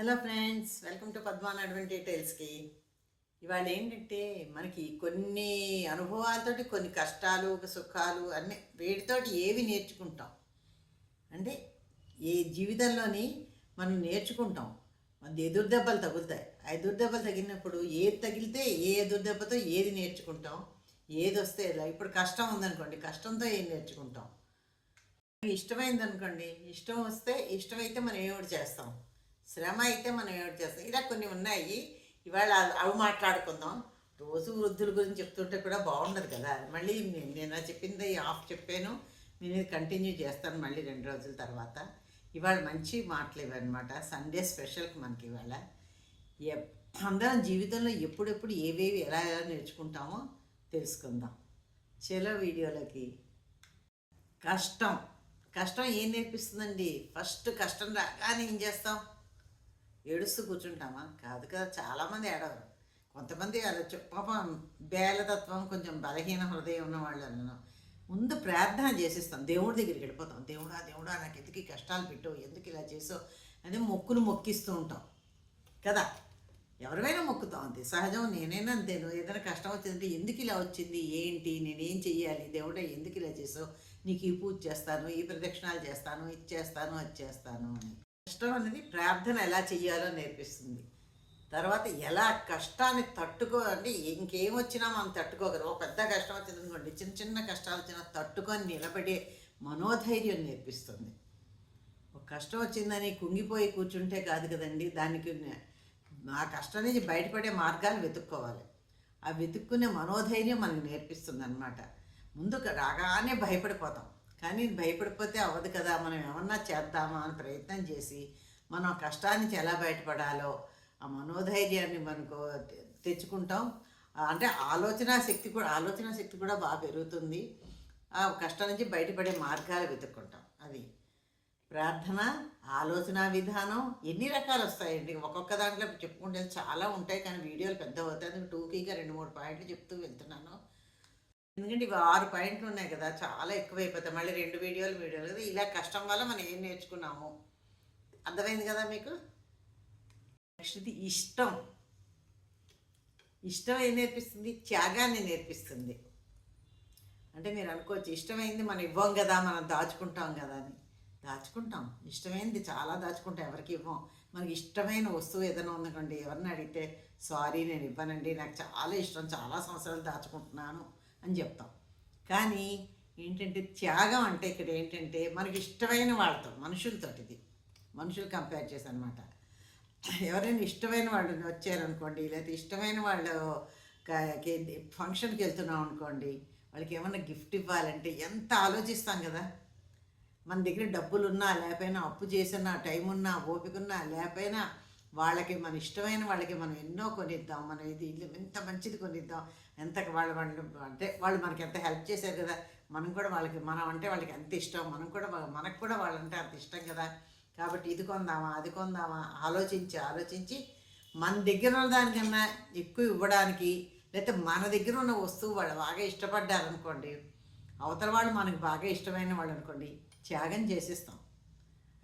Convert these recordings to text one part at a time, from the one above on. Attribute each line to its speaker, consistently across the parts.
Speaker 1: Hello friends welcome to Padman advent టైల్స్కి ఇవాళ ఏంటంటే మనకి కొన్ని అనుభవాలతోటి కొన్ని కష్టాలు సుఖాలు అన్నీ వీటితోటి ఏవి నేర్చుకుంటాం? అంటే ఏ జీవితంలోని మనం నేర్చుకుంటాం? మన ఎదురు దెబ్బలు తగులుతాయి. ఆ ఎదురు దెబ్బలు తగిలినప్పుడు ఏది తగిలితే ఏ ఎదురు దెబ్బతో ఏది నేర్చుకుంటాం? ఏది వస్తే ఎలా ఇప్పుడు కష్టం ఉందనుకోండి కష్టంతో ఏం నేర్చుకుంటాం? ఇష్టమైంది అనుకోండి ఇష్టం వస్తే ఇష్టమైతే మనం ఏమిటి చేస్తాం? శ్రమ అయితే మనం ఏమిటి చేస్తాం? ఇలా కొన్ని ఉన్నాయి. ఇవాళ అవి మాట్లాడుకుందాం. రోజు వృద్ధుల గురించి చెప్తుంటే కూడా బాగుండదు కదా. మళ్ళీ నేను నేను చెప్పింది ఆఫ్ చెప్పాను. నేను ఇది కంటిన్యూ చేస్తాను మళ్ళీ రెండు రోజుల తర్వాత. ఇవాళ మంచి మాటలు ఇవన్నమాట సండే స్పెషల్కి మనకి ఇవాళ. అందరం జీవితంలో ఎప్పుడెప్పుడు ఏవేవి ఎలా ఎలా నేర్చుకుంటామో తెలుసుకుందాం. చలో వీడియోలోకి. కష్టం. కష్టం ఏం నేర్పిస్తుందండి? ఫస్ట్ కష్టం రాగానే ఏం చేస్తాం? ఏడుస్తూ కూర్చుంటామా? కాదు కదా చాలామంది ఏడవరు. కొంతమంది ఏడవచ్చు పాపం బేలతత్వం కొంచెం బలహీన హృదయం ఉన్న వాళ్ళను ముందు ప్రార్థన చేసేస్తాం. దేవుడి దగ్గరికి వెళ్ళిపోతాం. దేవుడా దేవుడా నాకు ఎందుకు ఈ కష్టాలు పెట్టవు? ఎందుకు ఇలా చేసావు? అని మొక్కులు మొక్కిస్తూ ఉంటాం. కదా? ఎవరివైనా మొక్కుతాం. అంతే. సహజం. నేనైనా అంతేను. ఏదైనా కష్టం వచ్చిందంటే ఎందుకు ఇలా వచ్చింది? ఏంటి? నేనేం చెయ్యాలి? దేవుడా ఎందుకు ఇలా చేసావు? నీకు ఈ పూజ చేస్తాను ఈ ప్రదక్షిణాలు చేస్తాను ఇది చేస్తాను అది చేస్తాను అని. కష్టం అనేది ప్రార్థన ఎలా చెయ్యాలో నేర్పిస్తుంది. తర్వాత ఎలా కష్టాన్ని తట్టుకో అంటే ఇంకేం వచ్చినా మనం తట్టుకోగలం. ఒక పెద్ద కష్టం వచ్చింది అనుకోండి చిన్న చిన్న కష్టాలు వచ్చినా తట్టుకొని నిలబడే మనోధైర్యం నేర్పిస్తుంది. ఒక కష్టం వచ్చిందని కుంగిపోయి కూర్చుంటే కాదు కదండి దానికి ఆ కష్టం నుంచి బయటపడే మార్గాలు వెతుక్కోవాలి. ఆ వెతుక్కునే మనోధైర్యం మనకు నేర్పిస్తుంది అనమాట ముందుకు రాగానే భయపడిపోతాం. కానీ భయపడిపోతే అవ్వదు కదా మనం ఏమన్నా చేద్దామా అని ప్రయత్నం చేసి మనం ఆ ఎలా బయటపడాలో ఆ మనోధైర్యాన్ని మనకు తెచ్చుకుంటాం. అంటే ఆలోచన శక్తి కూడా ఆలోచన శక్తి కూడా బాగా పెరుగుతుంది. ఆ కష్టం నుంచి బయటపడే మార్గాలు వెతుక్కుంటాం. అది ప్రార్థన ఆలోచన విధానం ఎన్ని రకాలు వస్తాయండి. ఒక్కొక్క దాంట్లో చెప్పుకుంటే చాలా ఉంటాయి కానీ వీడియోలు పెద్ద అవుతాయి అందుకు టూకీగా రెండు మూడు పాయింట్లు చెప్తూ వెళ్తున్నాను. ఎందుకంటే ఇవి ఆరు పాయింట్లు ఉన్నాయి కదా చాలా ఎక్కువైపోతాయి. మళ్ళీ రెండు వీడియోలు వీడియోలు కదా. ఇలా కష్టం వల్ల మనం ఏం నేర్చుకున్నాము? అర్థమైంది కదా మీకు? నెక్స్ట్ది ఇష్టం. ఇష్టం ఏం నేర్పిస్తుంది? త్యాగాన్ని నేర్పిస్తుంది. అంటే మీరు అనుకోవచ్చు ఇష్టమైంది మనం ఇవ్వం కదా మనం దాచుకుంటాం కదా అని. దాచుకుంటాం. ఇష్టమైంది చాలా దాచుకుంటాం ఎవరికి ఇవ్వం. మనకి ఇష్టమైన వస్తువు ఏదైనా ఉందనుకోండి ఎవరిని అడిగితే సారీ నేను ఇవ్వనండి నాకు చాలా ఇష్టం చాలా సంవత్సరాలు దాచుకుంటున్నాను. అని చెప్తాం. కానీ ఏంటంటే త్యాగం అంటే ఇక్కడ ఏంటంటే మనకి ఇష్టమైన వాళ్ళతో మనుషులతో ఇది. మనుషులు కంపేర్ చేసి అనమాట ఎవరైనా ఇష్టమైన వాళ్ళు వచ్చారనుకోండి లేకపోతే ఇష్టమైన వాళ్ళు ఫంక్షన్కి వెళ్తున్నాం అనుకోండి వాళ్ళకి ఏమన్నా గిఫ్ట్ ఇవ్వాలంటే ఎంత ఆలోచిస్తాం కదా. మన దగ్గర డబ్బులు ఉన్నా లేకపోయినా అప్పు చేసినా టైం ఉన్నా ఓపిక ఉన్నా లేకపోయినా వాళ్ళకి మన ఇష్టమైన వాళ్ళకి మనం ఎన్నో కొనిద్దాం మనం ఇది ఇల్లు ఎంత మంచిది కొనిద్దాం ఎంత వాళ్ళు వాళ్ళు అంటే వాళ్ళు మనకి ఎంత హెల్ప్ చేశారు కదా మనం కూడా వాళ్ళకి మనం అంటే వాళ్ళకి ఎంత ఇష్టం మనం కూడా మనకు కూడా వాళ్ళంటే అంత ఇష్టం కదా. కాబట్టి ఇది కొందామా అది కొందామా ఆలోచించి ఆలోచించి మన దగ్గర ఉన్న దానికన్నా ఎక్కువ ఇవ్వడానికి లేకపోతే మన దగ్గర ఉన్న వస్తువు వాళ్ళు బాగా ఇష్టపడ్డారనుకోండి అవతల వాళ్ళు మనకు బాగా ఇష్టమైన వాళ్ళు అనుకోండి త్యాగం చేసేస్తాం.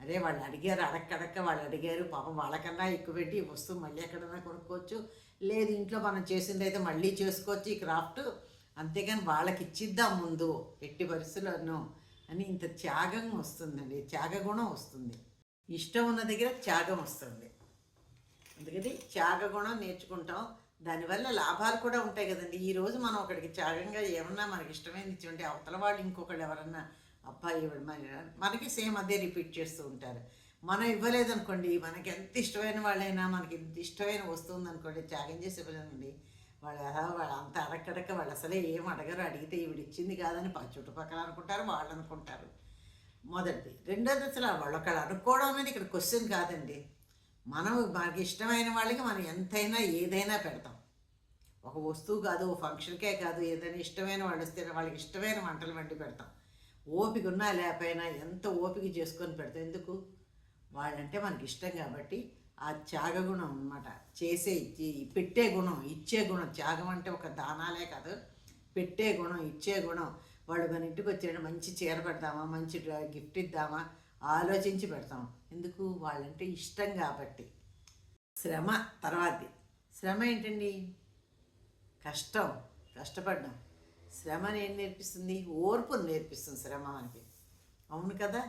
Speaker 1: అదే వాళ్ళు అడిగారు అడక్కడక్క వాళ్ళు అడిగారు. పాపం వాళ్ళకన్నా ఎక్కువ పెట్టి వస్తువు మళ్ళీ ఎక్కడైనా కొనుక్కోవచ్చు. లేదు ఇంట్లో మనం చేసింది అయితే మళ్ళీ చేసుకోవచ్చు ఈ క్రాఫ్ట్. అంతేగాని వాళ్ళకి ఇచ్చిద్దాం ముందు ఎట్టి పరిస్థితుల్లోనూ అని ఇంత త్యాగం వస్తుందండి. త్యాగగుణం వస్తుంది. ఇష్టం ఉన్న దగ్గర త్యాగం వస్తుంది. అందుకని త్యాగగుణం నేర్చుకుంటాం. దానివల్ల లాభాలు కూడా ఉంటాయి కదండి. ఈ రోజు మనం ఒకడికి త్యాగంగా ఏమన్నా మనకి ఇష్టమైంది ఇచ్చి ఉంటే అవతల వాళ్ళు ఇంకొకళ్ళు ఎవరన్నా అబ్బాయి ఇవ్వడు మన మనకి సేమ్ అదే రిపీట్ చేస్తూ ఉంటారు. మనం ఇవ్వలేదనుకోండి మనకి ఎంత ఇష్టమైన వాళ్ళైనా మనకి ఎంత ఇష్టమైన వస్తుంది అనుకోండి త్యాగం చేసి ఇవ్వలేదండి వాళ్ళు ఎలా వాళ్ళు అంత అడక్కడక్క వాళ్ళు అసలే ఏం అడగరు. అడిగితే ఈవిడ ఇచ్చింది కాదని చుట్టుపక్కల అనుకుంటారు వాళ్ళు అనుకుంటారు. మొదటిది. రెండోది అసలు వాళ్ళు ఒకళ్ళు అనుకోవడం అనేది ఇక్కడ క్వశ్చన్ కాదండి. మనం మనకి ఇష్టమైన వాళ్ళకి మనం ఎంతైనా ఏదైనా పెడతాం. ఒక వస్తువు కాదు ఓ ఫంక్షన్కే కాదు ఏదైనా ఇష్టమైన వాళ్ళు వస్తే వాళ్ళకి ఇష్టమైన వంటలు వండి పెడతాం. ఓపిక ఉన్నా లేకపోయినా ఎంత ఓపిక చేసుకొని పెడతాం ఎందుకు? వాళ్ళంటే మనకి ఇష్టం కాబట్టి ఆ త్యాగగుణం అన్నమాట. చేసే పెట్టే గుణం ఇచ్చే గుణం. త్యాగం అంటే ఒక దానాలే కాదు. పెట్టే గుణం ఇచ్చే గుణం. వాళ్ళు మన ఇంటికి వచ్చాడు మంచి చీర పెడతామా మంచి గిఫ్ట్ ఇద్దామా? ఆలోచించి పెడతాం. ఎందుకు? వాళ్ళంటే ఇష్టం కాబట్టి. శ్రమ తర్వాతది. శ్రమ ఏంటండి? కష్టం. కష్టపడ్డాం. శ్రమని ఏం నేర్పిస్తుంది ఓర్పును నేర్పిస్తుంది శ్రమ మనకి. అవును కదా?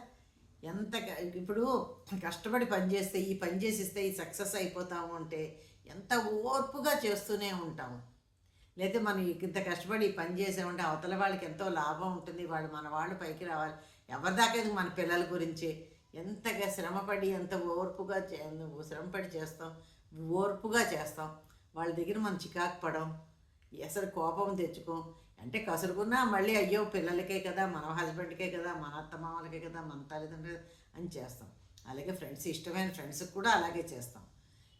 Speaker 1: ఎంత ఇప్పుడు కష్టపడి పని చేస్తే ఈ పని చేసిస్తే ఈ సక్సెస్ అయిపోతాము అంటే ఎంత ఓర్పుగా చేస్తూనే ఉంటాము లేదా మనం ఇంత కష్టపడి పని చేసామంటే అవతల వాళ్ళకి ఎంతో లాభం ఉంటుంది వాళ్ళు మన వాళ్ళు పైకి రావాలి. ఎవరిదాకా మన పిల్లల గురించి? ఎంతగా శ్రమపడి ఎంత ఓర్పుగా చే శ్రమపడి చేస్తాం ఓర్పుగా చేస్తాం వాళ్ళ దగ్గర మనం చికాకు పడం అసలు కోపం తెచ్చుకోం. అంటే కసురుకున్నా మళ్ళీ అయ్యో పిల్లలకే కదా మన హస్బెండ్కే కదా మన అత్తమామలకే కదా మన తల్లిదండ్రులు అని చేస్తాం. అలాగే ఫ్రెండ్స్ ఇష్టమైన ఫ్రెండ్స్కి కూడా అలాగే చేస్తాం.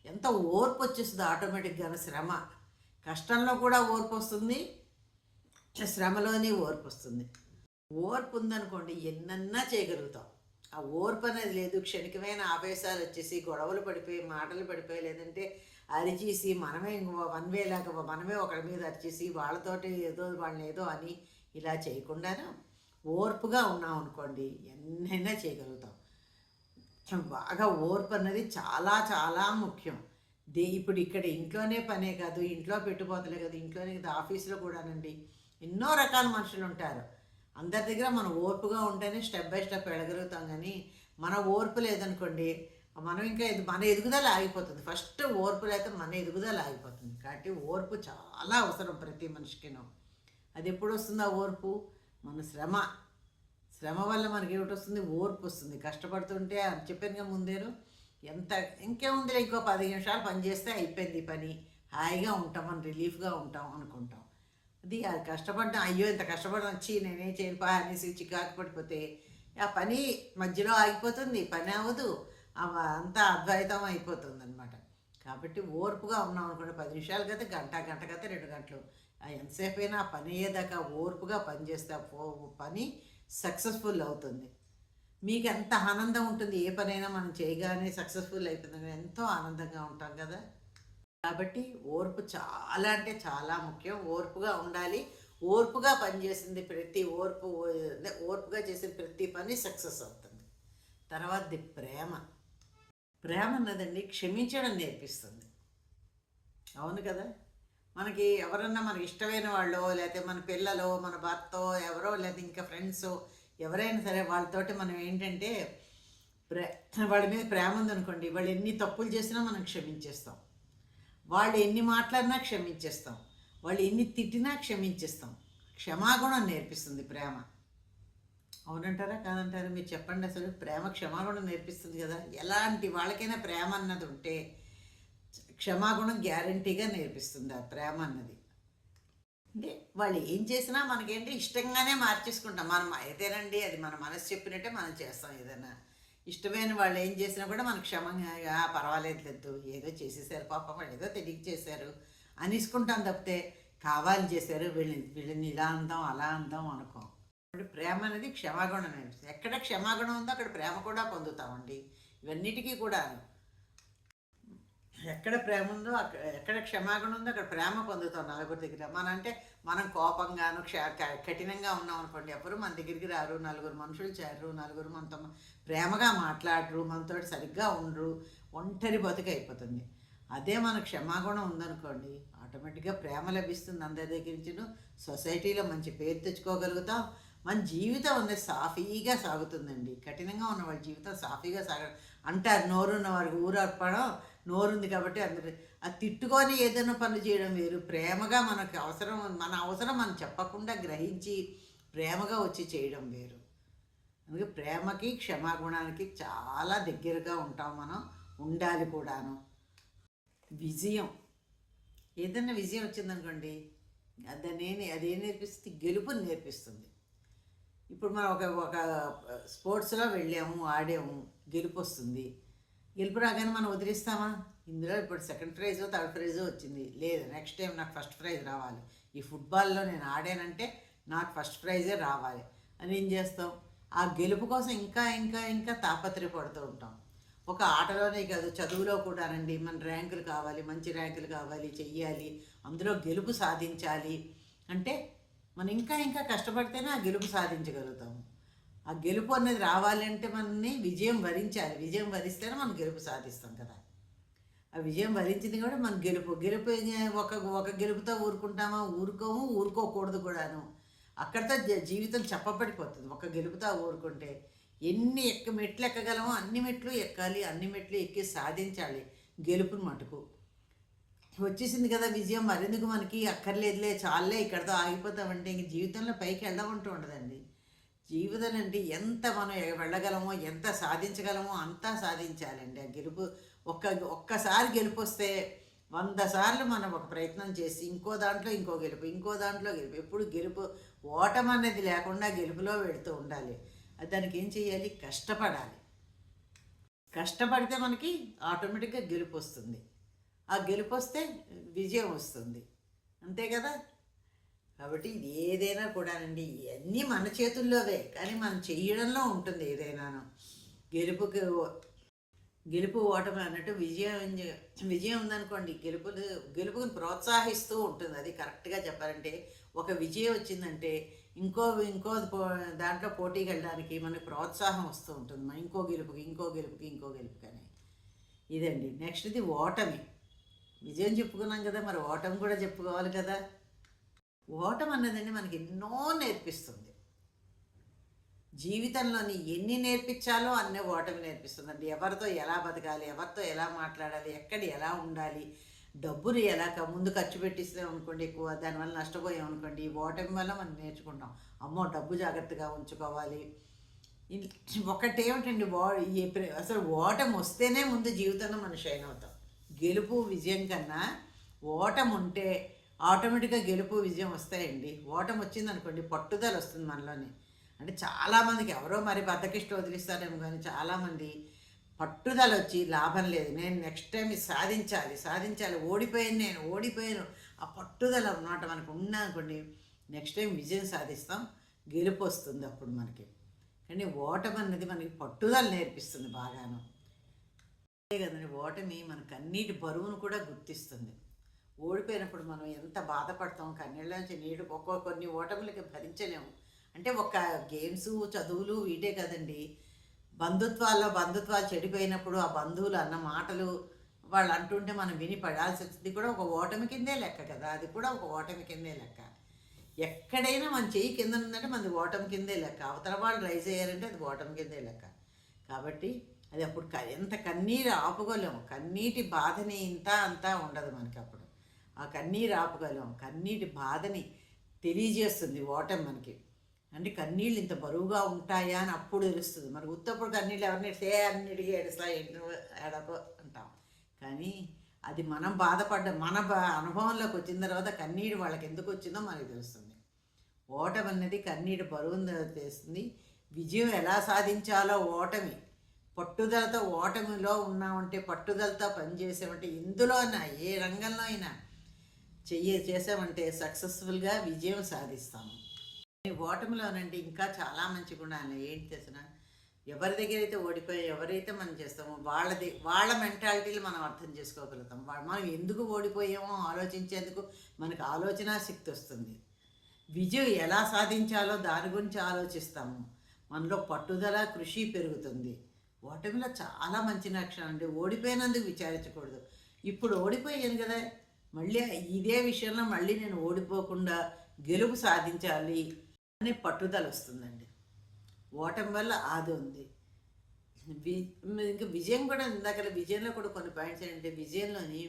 Speaker 1: ఎంత ఓర్పు వచ్చేస్తుంది ఆటోమేటిక్గా శ్రమ. కష్టంలో కూడా ఓర్పు వస్తుంది శ్రమలోనే ఓర్పు వస్తుంది. ఓర్పు ఉందనుకోండి ఎన్నన్నా చేయగలుగుతాం. ఆ ఓర్పు అనేది లేదు క్షణికమైన ఆవేశాలు వచ్చేసి గొడవలు పడిపోయి మాటలు పడిపోయి లేదంటే అరిచేసి మనమే వన్ వే లాగా మనమే ఒకరి మీద అరిచేసి వాళ్ళతోటి ఏదో వాళ్ళని ఏదో అని ఇలా చేయకుండాను ఓర్పుగా ఉన్నాం అనుకోండి ఎన్నైనా చేయగలుగుతాం. బాగా ఓర్పు అన్నది చాలా చాలా ముఖ్యం. దే ఇప్పుడు ఇక్కడ ఇంట్లోనే పనే కాదు ఇంట్లో పెట్టుబోతలే కాదు ఇంట్లోనే కాదు ఆఫీసులో కూడానండి ఎన్నో రకాల మనుషులు ఉంటారు. అందరి దగ్గర మనం ఓర్పుగా ఉంటేనే స్టెప్ బై స్టెప్ వెళ్ళగలుగుతాం కానీ మన ఓర్పు లేదనుకోండి మనం ఇంకా మన ఎదుగుదల ఆగిపోతుంది. ఫస్ట్ ఓర్పు లేకపోతే మన ఎదుగుదల ఆగిపోతుంది. కాబట్టి ఓర్పు చాలా అవసరం ప్రతి మనిషికినో. అది ఎప్పుడు వస్తుంది ఆ ఓర్పు? మన శ్రమ. శ్రమ వల్ల మనకి ఏమిటి వస్తుంది ఓర్పు వస్తుంది కష్టపడుతుంటే అని చెప్పానుగా ముందేను. ఎంత ఇంకేముంది ఇంకో పది నిమిషాలు పని చేస్తే అయిపోయింది పని. హాయిగా ఉంటాం మనం రిలీఫ్గా ఉంటాం అనుకుంటాం. అది అది కష్టపడ్డం అయ్యో ఇంత కష్టపడడం వచ్చి నేనేం చేయను అనేసి చికాకు పడిపోతే ఆ పని మధ్యలో ఆగిపోతుంది. పని అవ్వదు. అంతా అద్వైతం అయిపోతుంది అనమాట కాబట్టి ఓర్పుగా ఉన్నాం అనుకోండి పది నిమిషాలు కదా గంట గంట కదా రెండు గంటలు. ఎంతసేపు అయినా పని అయ్యేదాకా ఓర్పుగా పని చేస్తే పని సక్సెస్ఫుల్ అవుతుంది. మీకు ఎంత ఆనందం ఉంటుంది ఏ పనైనా మనం చేయగానే సక్సెస్ఫుల్ అయిపోతుంది ఎంతో ఆనందంగా ఉంటాం కదా. కాబట్టి ఓర్పు చాలా అంటే చాలా ముఖ్యం. ఓర్పుగా ఉండాలి. ఓర్పుగా పనిచేసింది ప్రతి ఓర్పు ఓర్పుగా చేసిన ప్రతి పని సక్సెస్ అవుతుంది. తర్వాతది ప్రేమ. ప్రేమ అన్నదండి క్షమించడం నేర్పిస్తుంది. అవును కదా? మనకి ఎవరన్నా మనకి ఇష్టమైన వాళ్ళు లేకపోతే మన పిల్లలో మన భర్తో ఎవరో లేదా ఇంకా ఫ్రెండ్స్ ఎవరైనా సరే వాళ్ళతోటి మనం ఏంటంటే ప్రే వాళ్ళ మీద ప్రేమ ఉందనుకోండి వాళ్ళు ఎన్ని తప్పులు చేసినా మనం క్షమించేస్తాం. వాళ్ళు ఎన్ని మాట్లాడినా క్షమించేస్తాం. వాళ్ళు ఎన్ని తిట్టినా క్షమించేస్తాం. క్షమాగుణం నేర్పిస్తుంది ప్రేమ. అవునంటారా కాదంటారా? మీరు చెప్పండి అసలు. ప్రేమ క్షమాగుణం నేర్పిస్తుంది కదా. ఎలాంటి వాళ్ళకైనా ప్రేమ అన్నది ఉంటే క్షమాగుణం గ్యారంటీగా నేర్పిస్తుంది ఆ ప్రేమ అన్నది. అంటే వాళ్ళు ఏం చేసినా మనకేంటి? ఇష్టంగానే మార్చేసుకుంటాం. మనం అయితేనండి అది మన మనసు చెప్పినట్టే మనం చేస్తాం ఏదైనా. ఇష్టమైన వాళ్ళు ఏం చేసినా కూడా మనకు క్షమంగా పర్వాలేదు లేదు ఏదో చేసేసారు పాపం వాళ్ళు ఏదో తెలియక చేశారు అనేసుకుంటాం తప్పితే కావాలి చేశారు వీళ్ళని వీళ్ళని ఇలా అందాం అలా అందాం అనుకోం. ఇప్పుడు ప్రేమ అనేది క్షమాగుణం ఎక్కడ క్షమాగుణం ఉందో అక్కడ ప్రేమ కూడా పొందుతామండి. ఇవన్నిటికీ కూడా ఎక్కడ ప్రేమ ఉందో అక్కడ ఎక్కడ క్షమాగుణం ఉందో అక్కడ ప్రేమ పొందుతాం నలుగురి దగ్గర. మన అంటే మనం కోపంగాను క్ష క- కఠినంగా ఉన్నాం అనుకోండి ఎవరు మన దగ్గరికి రారు. నలుగురు మనుషులు చేరరు. నలుగురు మనతో ప్రేమగా మాట్లాడరు. మనతో సరిగ్గా ఉండరు. ఒంటరి బతుకు అయిపోతుంది. అదే మన క్షమాగుణం ఉందనుకోండి ఆటోమేటిక్గా ప్రేమ లభిస్తుంది అందరి దగ్గర నుంచి సొసైటీలో మంచి పేరు తెచ్చుకోగలుగుతాం. మన జీవితం అనేది సాఫీగా సాగుతుందండి. కఠినంగా ఉన్న వాళ్ళ జీవితం సాఫీగా సాగ అంటారు నోరున్న వారికి ఊరు అర్పడం నోరుంది కాబట్టి అందరు అది తిట్టుకొని ఏదైనా పనులు చేయడం వేరు. ప్రేమగా మనకు అవసరం మన అవసరం మనం చెప్పకుండా గ్రహించి ప్రేమగా వచ్చి చేయడం వేరు. అందుకే ప్రేమకి క్షమాగుణానికి చాలా దగ్గరగా ఉంటాం మనం. ఉండాలి కూడాను. విజయం. ఏదైనా విజయం వచ్చిందనుకోండి అదనే అదేం నేర్పిస్తుంది గెలుపుని నేర్పిస్తుంది. ఇప్పుడు మనం ఒక ఒక స్పోర్ట్స్లో వెళ్ళాము ఆడాము గెలుపు వస్తుంది గెలుపు రాగానే మనం వదిలేస్తామా? ఇందులో ఇప్పుడు సెకండ్ ప్రైజో థర్డ్ ప్రైజో వచ్చింది. లేదు నెక్స్ట్ టైం నాకు ఫస్ట్ ప్రైజ్ రావాలి. ఈ ఫుట్బాల్లో నేను ఆడానంటే నాకు ఫస్ట్ ప్రైజే రావాలి. అని ఏం చేస్తాం? ఆ గెలుపు కోసం ఇంకా ఇంకా ఇంకా తాపత్రయపడుతూ ఉంటాం. ఒక ఆటలోనే కాదు చదువులో కూడానండి. మన ర్యాంకులు కావాలి మంచి ర్యాంకులు కావాలి చెయ్యాలి అందులో గెలుపు సాధించాలి. అంటే మనం ఇంకా ఇంకా కష్టపడితేనే ఆ గెలుపు సాధించగలుగుతాము ఆ గెలుపు అనేది రావాలంటే మనని విజయం వరించాలి. విజయం వరిస్తేనే మనం గెలుపు సాధిస్తాం కదా. ఆ విజయం భరించింది కూడా మన గెలుపు గెలుపు ఒక ఒక గెలుపుతో ఊరుకుంటామా? ఊరుకోము ఊరుకోకూడదు కూడాను. అక్కడితో జీవితం చెప్పబడిపోతుంది. ఒక గెలుపుతో ఊరుకుంటే ఎన్ని ఎక్క మెట్లు ఎక్కగలమో అన్ని మెట్లు ఎక్కాలి అన్ని మెట్లు ఎక్కి సాధించాలి గెలుపుని మటుకు. వచ్చేసింది కదా విజయం. మరెందుకు మనకి అక్కర్లేదులే చాలే ఇక్కడతో ఆగిపోతామంటే ఇంక జీవితంలో పైకి వెళ్ళమంటూ ఉండదండి. జీవితం అంటే ఎంత మనం వెళ్ళగలమో ఎంత సాధించగలమో అంతా సాధించాలండి. ఆ గెలుపు ఒక్క ఒక్కసారి గెలుపు వస్తే వంద సార్లు మనం ఒక ప్రయత్నం చేసి ఇంకో దాంట్లో ఇంకో గెలుపు ఇంకో దాంట్లో గెలుపు. ఎప్పుడు గెలుపు ఓటం అనేది లేకుండా గెలుపులో వెళుతూ ఉండాలి. అది దానికి ఏం చేయాలి? కష్టపడాలి. కష్టపడితే మనకి ఆటోమేటిక్గా గెలుపు వస్తుంది ఆ గెలుపు వస్తే విజయం వస్తుంది. అంతే కదా? కాబట్టి ఇది ఏదైనా కూడానండి ఇవన్నీ మన చేతుల్లోవే కానీ మనం చెయ్యడంలో ఉంటుంది ఏదైనాను. గెలుపుకి గెలుపు ఓటమి అన్నట్టు విజయం విజయం ఉందనుకోండి గెలుపులు గెలుపుని ప్రోత్సాహిస్తూ ఉంటుంది. అది కరెక్ట్గా చెప్పాలంటే ఒక విజయం వచ్చిందంటే ఇంకో ఇంకో పో- దాంట్లో పోటీకి వెళ్ళడానికి మనకు ప్రోత్సాహం వస్తూ ఉంటుంది. ఇంకో గెలుపుకి ఇంకో గెలుపుకి ఇంకో గెలుపుకి అని. ఇదండి. నెక్స్ట్ది ఓటమి. విజయం చెప్పుకున్నాం కదా మరి ఓటం కూడా చెప్పుకోవాలి కదా. ఓటం అన్నదండి మనకి ఎన్నో నేర్పిస్తుంది. జీవితంలోని ఎన్ని నేర్పించాలో అన్నీ ఓటమి నేర్పిస్తుందండి. ఎవరితో ఎలా బతకాలి ఎవరితో ఎలా మాట్లాడాలి ఎక్కడ ఎలా ఉండాలి డబ్బులు ఎలా ముందు ఖర్చు పెట్టిస్తాం అనుకోండి ఎక్కువ దానివల్ల నష్టపోయాం అనుకోండి ఈ ఓటమి వల్ల మనం నేర్చుకుంటాం. అమ్మో డబ్బు జాగ్రత్తగా ఉంచుకోవాలి. ఒకటేమిటండి వా అసలు ఓటమి వస్తేనే ముందు జీవితంలో మనం షైన్ అవుతాం. గెలుపు విజయం కన్నా ఓటమి ఉంటే ఆటోమేటిక్గా గెలుపు విజయం వస్తాయండి. ఓటమి వచ్చింది అనుకోండి పట్టుదల వస్తుంది మనలోని. అంటే చాలామందికి ఎవరో మరి బద్దకిష్ట వదిలిస్తారేమో కానీ చాలామంది పట్టుదల వచ్చి లాభం లేదు. నేను నెక్స్ట్ టైం సాధించాలి సాధించాలి ఓడిపోయాను నేను ఓడిపోయాను ఆ పట్టుదల అన్నమాట మనకు ఉన్నా అనుకోండి నెక్స్ట్ టైం విజయం సాధిస్తాం గెలుపు వస్తుంది అప్పుడు మనకి. కానీ ఓటమి అనేది మనకి పట్టుదల నేర్పిస్తుంది బాగాను. అంతే కదండి. ఓటమి మన కన్నీటి బరువును కూడా గుర్తిస్తుంది. ఓడిపోయినప్పుడు మనం ఎంత బాధపడతాం కన్నీళ్ళ నుంచి నీడు ఒక్కో కొన్ని ఓటములకి భరించలేము. అంటే ఒక గేమ్స్ చదువులు వీటే కదండి. బంధుత్వాల్లో బంధుత్వాలు చెడిపోయినప్పుడు ఆ బంధువులు అన్న మాటలు వాళ్ళు అంటుంటే మనం విని పడాల్సి వచ్చింది కూడా ఒక ఓటమి కిందే లెక్క కదా. అది కూడా ఒక ఓటమి కిందే లెక్క. ఎక్కడైనా మన చెయ్యి కింద ఉందంటే మనది ఓటమి కిందే లెక్క. అవతల వాళ్ళు రైజ్ అయ్యారంటే అది ఓటమి కిందే లెక్క. కాబట్టి అది అప్పుడు ఎంత కన్నీరు ఆపుకోలేము కన్నీటి బాధని ఇంత అంతా ఉండదు మనకి అప్పుడు. ఆ కన్నీరు ఆపుకోలేము కన్నీటి బాధని తెలియజేస్తుంది ఓటమి మనకి. అంటే కన్నీళ్ళు ఇంత బరువుగా ఉంటాయా అని అప్పుడు తెలుస్తుంది. మరి ఉత్తప్పుడు కన్నీళ్ళు ఎవరిని ఏ అన్నిటికీ ఏడుస్తా ఏంటి ఏడకో అంటాం. కానీ అది మనం బాధపడ్డ మన బా అనుభవంలోకి వచ్చిన తర్వాత కన్నీరు వాళ్ళకి ఎందుకు వచ్చిందో మనకి తెలుస్తుంది. ఓటమి అనేది కన్నీటి బరువును తెస్తుంది. విజయం ఎలా సాధించాలో ఓటమి. పట్టుదలతో ఓటమిలో ఉన్నామంటే పట్టుదలతో పనిచేసామంటే ఎందులో అయినా ఏ రంగంలో అయినా చెయ్యి చేసామంటే సక్సెస్ఫుల్గా విజయం సాధిస్తాము. ఓటమిలోనండి ఓటమిలోనంటే ఇంకా చాలా మంచిగా ఉండాలి. ఏంటి తెలిసిన? ఎవరి దగ్గర అయితే ఓడిపోయి ఎవరైతే మనం చేస్తామో వాళ్ళది వాళ్ళ మెంటాలిటీలు మనం అర్థం చేసుకోగలుగుతాం. మనం ఎందుకు ఓడిపోయామో ఆలోచించేందుకు మనకు ఆలోచన శక్తి వస్తుంది. విజయం ఎలా సాధించాలో దాని గురించి ఆలోచిస్తాము. మనలో పట్టుదల కృషి పెరుగుతుంది. ఓటమిలో చాలా మంచి లక్షణం అండి. ఓడిపోయినందుకు విచారించకూడదు. ఇప్పుడు ఓడిపోయాను కదా మళ్ళీ ఇదే విషయంలో మళ్ళీ నేను ఓడిపోకుండా గెలుపు సాధించాలి అనే పట్టుదల వస్తుందండి. ఓటమి వల్ల ఆది ఉంది. ఇంకా విజయం కూడా ఇందాక విజయంలో కూడా కొన్ని పాయింట్స్ ఏంటంటే విజయంలోని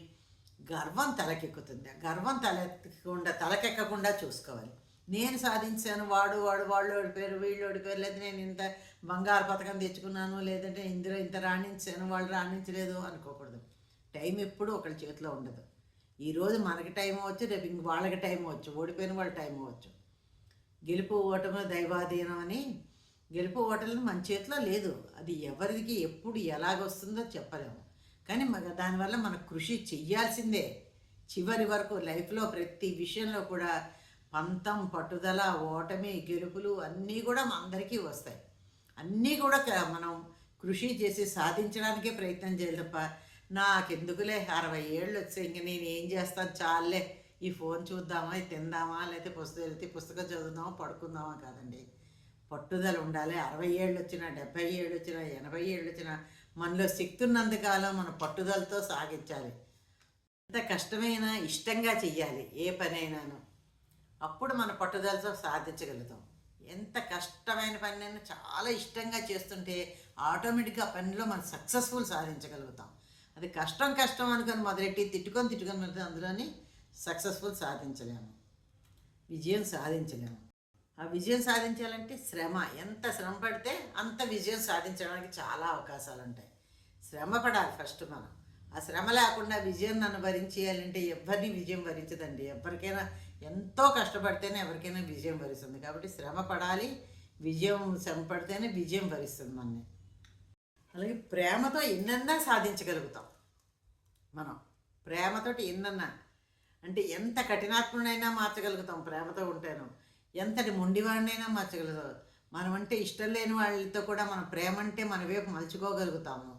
Speaker 1: గర్వం తలకెక్కుతుంది. ఆ గర్వం తలెక్కకుండా తలకెక్కకుండా చూసుకోవాలి. నేను సాధించాను వాడు వాడు వాళ్ళు ఓడిపోయారు వీళ్ళు ఓడిపోయారు లేదా నేను ఇంత బంగారు పథకం తెచ్చుకున్నాను లేదంటే ఇందులో ఇంత రాణించాను వాళ్ళు రాణించలేదు అనుకోకూడదు. టైం ఎప్పుడు ఒకళ్ళ చేతిలో ఉండదు. ఈరోజు మనకి టైం అవ్వచ్చు రేపు ఇంక వాళ్ళకి టైం అవ్వచ్చు ఓడిపోయిన వాళ్ళ టైం అవ్వచ్చు. గెలుపు ఓటమి దైవాధీనం అని గెలుపు ఓటమి మన చేతిలో లేదు. అది ఎవరికి ఎప్పుడు ఎలాగొస్తుందో చెప్పలేము. కానీ దానివల్ల మన కృషి చెయ్యాల్సిందే. చివరి వరకు లైఫ్లో ప్రతి విషయంలో కూడా పంతం పట్టుదల ఓటమి గెలుపులు అన్నీ కూడా అందరికీ వస్తాయి. అన్నీ కూడా మనం కృషి చేసి సాధించడానికే ప్రయత్నం చేయాలి తప్ప నాకెందుకులే అరవై ఏళ్ళు వచ్చాయి ఇంక నేను ఏం చేస్తాను చాలే ఈ ఫోన్ చూద్దామా తిందామా లేకపోతే పుస్తకం వెళ్తే పుస్తకం చదువుదామా పడుకుందామా కాదండి. పట్టుదల ఉండాలి. అరవై ఏళ్ళు వచ్చినా డెబ్భై ఏళ్ళు వచ్చినా ఎనభై ఏళ్ళు వచ్చినా మనలో శక్తి ఉన్నంతకాలం మన పట్టుదలతో సాగించాలి. ఎంత కష్టమైనా ఇష్టంగా చెయ్యాలి ఏ పనైనాను. అప్పుడు మన పట్టుదలతో సాధించగలుగుతాం. ఎంత కష్టమైన పనినైనా చాలా ఇష్టంగా చేస్తుంటే ఆటోమేటిక్గా ఆ పనిలో మనం సక్సెస్ఫుల్ సాధించగలుగుతాం. అది కష్టం కష్టం అనుకొని మొదలెట్టి తిట్టుకొని తిట్టుకొని వెళ్తే అందులోని సక్సెస్ఫుల్ సాధించలేము. విజయం సాధించలేము. ఆ విజయం సాధించాలంటే శ్రమ. ఎంత శ్రమ పడితే అంత విజయం సాధించడానికి చాలా అవకాశాలు ఉంటాయి శ్రమ పడాలి ఫస్ట్ మనం. ఆ శ్రమ లేకుండా విజయం నన్ను భరించేయాలంటే ఎవరిని విజయం భరించదండి. ఎవరికైనా ఎంతో కష్టపడితేనే ఎవరికైనా విజయం భరిస్తుంది కాబట్టి శ్రమ పడాలి విజయం శ్రమ పడితేనే విజయం భరిస్తుంది మనని. అలాగే ప్రేమతో ఎన్నన్నా సాధించగలుగుతాం మనం. ప్రేమతోటి ఎన్నన్నా. అంటే ఎంత కఠినాత్ముడైనా మార్చగలుగుతాం ప్రేమతో ఉంటాను. ఎంతటి మొండివాడినైనా మార్చగలుగుతాం. మనం అంటే ఇష్టం లేని వాళ్ళతో కూడా మన ప్రేమ అంటే మన వైపు మలుచుకోగలుగుతాము.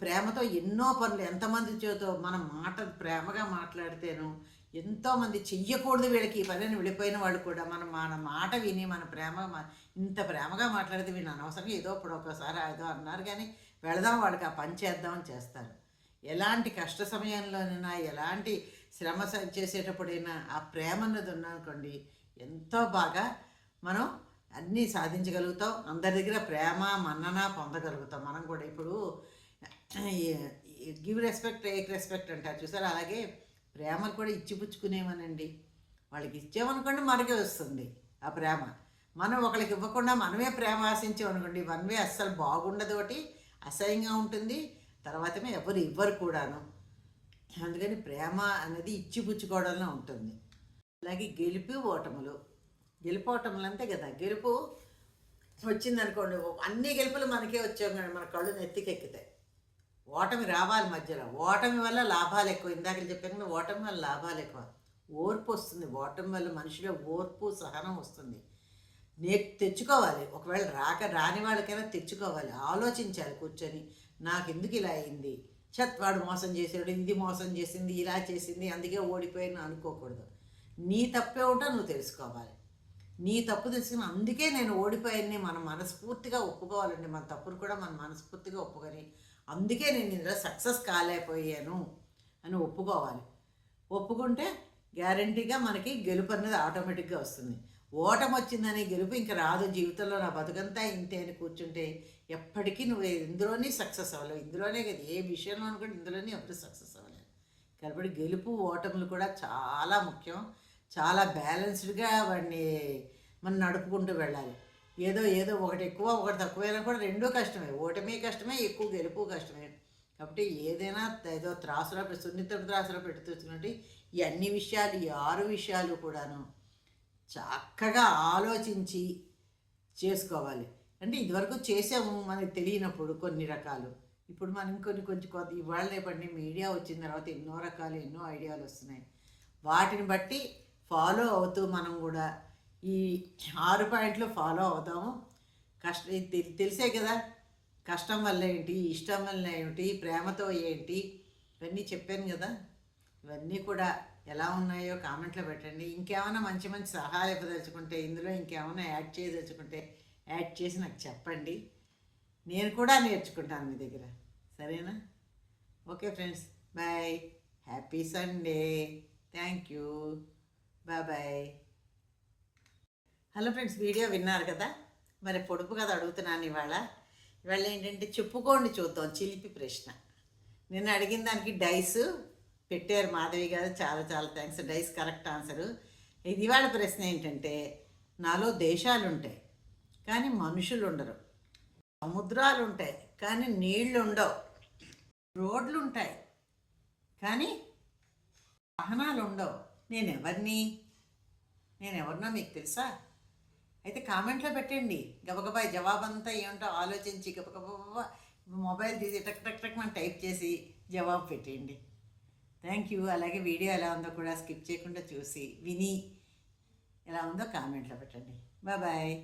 Speaker 1: ప్రేమతో ఎన్నో పనులు ఎంతమంది చేతో మనం మాట ప్రేమగా మాట్లాడితేను ఎంతోమంది చెయ్యకూడదు వీళ్ళకి ఈ పనిని విడిపోయిన వాళ్ళు కూడా మనం మన మాట విని మన ప్రేమ ఇంత ప్రేమగా మాట్లాడితే వీళ్ళు అనవసరంగా ఏదో ఇప్పుడు ఒకసారి ఏదో అన్నారు కానీ వెళదాం వాళ్ళకి ఆ పని చేద్దామని చేస్తారు. ఎలాంటి కష్ట సమయంలోనైనా ఎలాంటి శ్రమ చేసేటప్పుడైనా ఆ ప్రేమ అన్నది ఉన్నానుకోండి ఎంతో బాగా మనం అన్నీ సాధించగలుగుతాం అందరి దగ్గర ప్రేమ మన్నన పొందగలుగుతాం మనం కూడా. ఇప్పుడు గివ్ రెస్పెక్ట్ టేక్ రెస్పెక్ట్ అంటారు చూసారు? అలాగే ప్రేమలు కూడా ఇచ్చిపుచ్చుకునేమనండి వాళ్ళకి ఇచ్చామనుకోండి మనకే వస్తుంది ఆ ప్రేమ. మనం ఒకరికి ఇవ్వకుండా మనమే ప్రేమ ఆశించామనుకోండి వన్ వే అస్సలు బాగుండదు ఒకటి అసహ్యంగా ఉంటుంది. తర్వాత ఎవరు ఇవ్వరు కూడాను. అందుకని ప్రేమ అనేది ఇచ్చిపుచ్చుకోవడంలో ఉంటుంది. అలాగే గెలుపు ఓటములు. గెలిపోవటంలో అంతే కదా. గెలుపు వచ్చిందనుకోండి అన్ని గెలుపులు మనకే వచ్చాం కానీ మన కళ్ళు నెత్తికెక్కుతాయి ఓటమి రావాలి మధ్యలో. ఓటమి వల్ల లాభాలు ఎక్కువ. ఇందాక చెప్పాను ఓటమి వల్ల లాభాలు ఎక్కువ. ఓర్పు వస్తుంది. ఓటమి వల్ల మనిషిలో ఓర్పు సహనం వస్తుంది. నే తెచ్చుకోవాలి. ఒకవేళ రాక రాని వాళ్ళకైనా తెచ్చుకోవాలి. ఆలోచించాలి కూర్చొని నాకు ఎందుకు ఇలా అయింది? చత్వాడు మోసం చేసాడు ఇది మోసం చేసింది ఇలా చేసింది అందుకే ఓడిపోయాను అనుకోకూడదు. నీ తప్పే ఉంటా నువ్వు తెలుసుకోవాలి. నీ తప్పు తెలుసుకుని అందుకే నేను ఓడిపోయాన్ని మనం మనస్ఫూర్తిగా ఒప్పుకోవాలండి. మన తప్పును కూడా మనం మనస్ఫూర్తిగా ఒప్పుకొని అందుకే నేను ఇందులో సక్సెస్ కాలేకపోయాను అని ఒప్పుకోవాలి. ఒప్పుకుంటే గ్యారంటీగా మనకి గెలుపు అనేది ఆటోమేటిక్గా వస్తుంది. ఓటమి వచ్చిందని గెలుపు ఇంకా రాదు. జీవితంలో నా బతుకంతా ఇంతే అని కూర్చుంటే ఎప్పటికీ నువ్వు ఇందులోనే సక్సెస్ అవ్వలేవు. ఇందులోనే కదా ఏ విషయంలో కూడా ఇందులోనే ఎప్పుడు సక్సెస్ అవ్వలేదు కాబట్టి గెలుపు ఓటములు కూడా చాలా ముఖ్యం. చాలా బ్యాలెన్స్డ్గా వాడిని మనం నడుపుకుంటూ వెళ్ళాలి. ఏదో ఏదో ఒకటి ఎక్కువ ఒకటి తక్కువైనా కూడా రెండూ కష్టమే. ఓటమి కష్టమే ఎక్కువ గెలుపు కష్టమే. కాబట్టి ఏదైనా ఏదో త్రాసులో పెట్టి సున్నిత త్రాసులో పెట్టుతున్నట్టు ఈ అన్ని విషయాలు ఈ ఆరు విషయాలు కూడాను చక్కగా ఆలోచించి చేసుకోవాలి. అంటే ఇదివరకు చేసాము మనకి తెలియనప్పుడు కొన్ని రకాలు. ఇప్పుడు మనం కొన్ని కొంచెం కొత్త ఇవాళ రేపటి మీడియా వచ్చిన తర్వాత ఎన్నో రకాలు ఎన్నో ఐడియాలు వస్తున్నాయి. వాటిని బట్టి ఫాలో అవుతూ మనం కూడా ఈ ఆరు పాయింట్లు ఫాలో అవుతాము. కష్ట తెలిసే కదా కష్టం వల్ల ఏంటి ఇష్టం వల్ల ఏమిటి ప్రేమతో ఏంటి ఇవన్నీ చెప్పాను కదా. ఇవన్నీ కూడా ఎలా ఉన్నాయో కామెంట్లో పెట్టండి. ఇంకేమైనా మంచి మంచి సహాయం ఇవ్వదలుచుకుంటే ఇందులో ఇంకేమైనా యాడ్ చేయదలుచుకుంటే యాడ్ చేసి నాకు చెప్పండి. నేను కూడా నేర్చుకుంటాను మీ దగ్గర. సరేనా? Okay friends. Bye. Happy Sunday. Thank you. Bye bye hello friends video విన్నారు కదా? మరి పొడుపు కదా అడుగుతున్నాను ఇవాళ. ఇవాళ ఏంటంటే చెప్పుకోండి చూద్దాం చిలిపి ప్రశ్న. నిన్న అడిగిన దానికి డైస్ పెట్టారు మాధవి గారు చాలా చాలా థ్యాంక్స్ డైస్ కరెక్ట్ ఆన్సరు ఇది ఇవాళ ప్రశ్న ఏంటంటే నాలో దేశాలు ఉంటాయి కానీ మనుషులు ఉండరు సముద్రాలు ఉంటాయి కానీ నీళ్ళు ఉండవు రోడ్లు ఉంటాయి కానీ వాహనాలు ఉండవు నేను ఎవరిని నేను ఎవరినో మీకు తెలుసా? అయితే కామెంట్లో పెట్టండి. గబగబా జవాబంతా ఏమిటో ఆలోచించి గబగబా మొబైల్ తీసి టక్ టక్ టక్ మనం టైప్ చేసి జవాబు పెట్టండి థ్యాంక్ యూ. అలాగే వీడియో ఎలా ఉందో కూడా స్కిప్ చేయకుండా చూసి విని ఎలా ఉందో కామెంట్లో పెట్టండి. Bye bye.